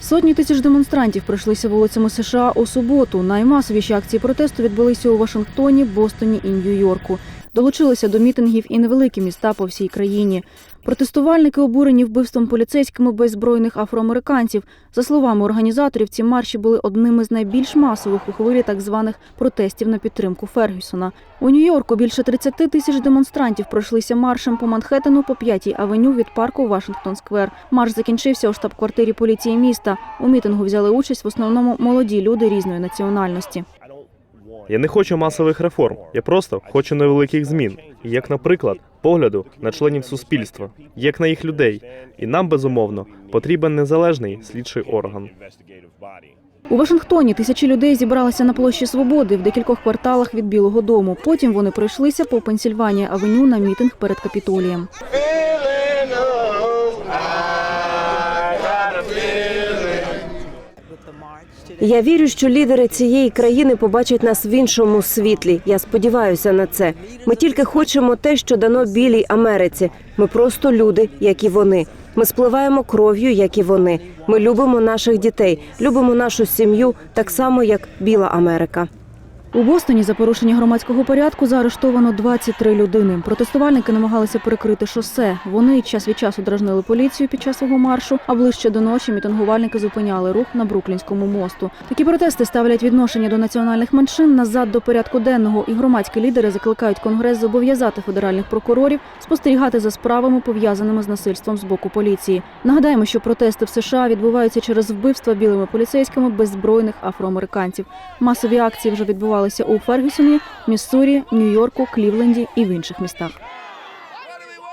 Сотні тисяч демонстрантів пройшлися вулицями США у суботу. Наймасовіші акції протесту відбулися у Вашингтоні, Бостоні і Нью-Йорку. Долучилися до мітингів і невеликі міста по всій країні. Протестувальники обурені вбивством поліцейськими беззбройних афроамериканців. За словами організаторів, ці марші були одними з найбільш масових у хвилі так званих протестів на підтримку Фергюсона. У Нью-Йорку більше 30 тисяч демонстрантів пройшлися маршем по Манхеттену по 5-й авеню від парку Вашингтон-сквер. Марш закінчився у штаб-квартирі поліції міста. У мітингу взяли участь в основному молоді люди різної національності. Я не хочу масових реформ. Я просто хочу невеликих змін, як, наприклад, погляду на членів суспільства, як на їх людей. І нам безумовно потрібен незалежний слідчий орган. У Вашингтоні тисячі людей зібралися на площі Свободи в декількох кварталах від Білого Дому. Потім вони пройшлися по Пенсільванія авеню на мітинг перед капітолієм. Я вірю, що лідери цієї країни побачать нас в іншому світлі. Я сподіваюся на це. Ми тільки хочемо те, що дано білій Америці. Ми просто люди, як і вони. Ми спливаємо кров'ю, як і вони. Ми любимо наших дітей, любимо нашу сім'ю, так само як біла Америка. У Бостоні за порушення громадського порядку заарештовано 23 людини. Протестувальники намагалися перекрити шосе. Вони час від часу дражнили поліцію під час свого маршу, а ближче до ночі мітингувальники зупиняли рух на Бруклінському мосту. Такі протести ставлять відношення до національних меншин назад до порядку денного, і громадські лідери закликають конгрес зобов'язати федеральних прокурорів спостерігати за справами, пов'язаними з насильством з боку поліції. Нагадаємо, що протести в США відбуваються через вбивства білими поліцейськими беззбройних афроамериканців. Масові акції вже відбувалися у Фергюсоні, Міссурі, Нью-Йорку, Клівленді і в інших містах.